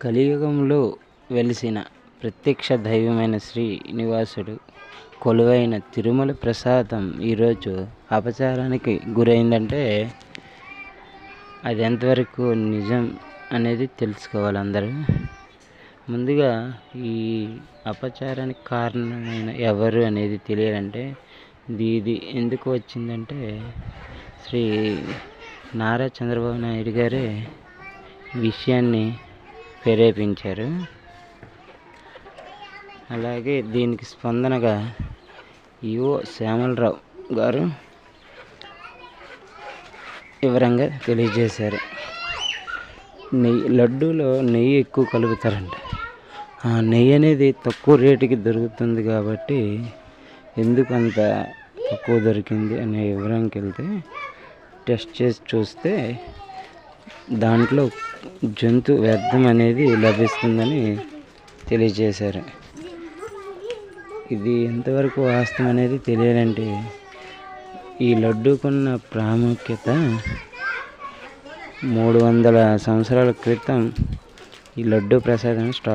కలియుగంలో వెలిసిన ప్రత్యక్ష దైవమైన శ్రీనివాసుడు కొలువైన తిరుమల ప్రసాదం ఈరోజు అపచారానికి గురైందంటే అది ఎంతవరకు నిజం అనేది తెలుసుకోవాలి అందరూ. ముందుగా ఈ అపచారానికి కారణమైన ఎవరు అనేది తెలియాలంటే ఇది ఎందుకు వచ్చిందంటే శ్రీ నారా చంద్రబాబు నాయుడు గారే విషయాన్ని ప్రేరేపించారు. అలాగే దీనికి స్పందనగా ఈఓ శ్యామలరావు గారు వివరంగా తెలియజేశారు. నెయ్యి లడ్డూలో నెయ్యి ఎక్కువ కలుపుతారంట. ఆ నెయ్యి అనేది తక్కువ రేటుకి దొరుకుతుంది కాబట్టి ఎందుకు అంత తక్కువ దొరికింది అనే వివరంకి వెళ్తే టెస్ట్ చేసి చూస్తే దాంట్లో జంతు వ్యర్థం అనేది లభిస్తుందని తెలియజేశారు. ఇది ఎంతవరకు వాస్తవం అనేది తెలియాలంటే ఈ లడ్డూకున్న ప్రాముఖ్యత మూడు వందల సంవత్సరాల క్రితం ఈ లడ్డూ ప్రసాదం స్టార్ట్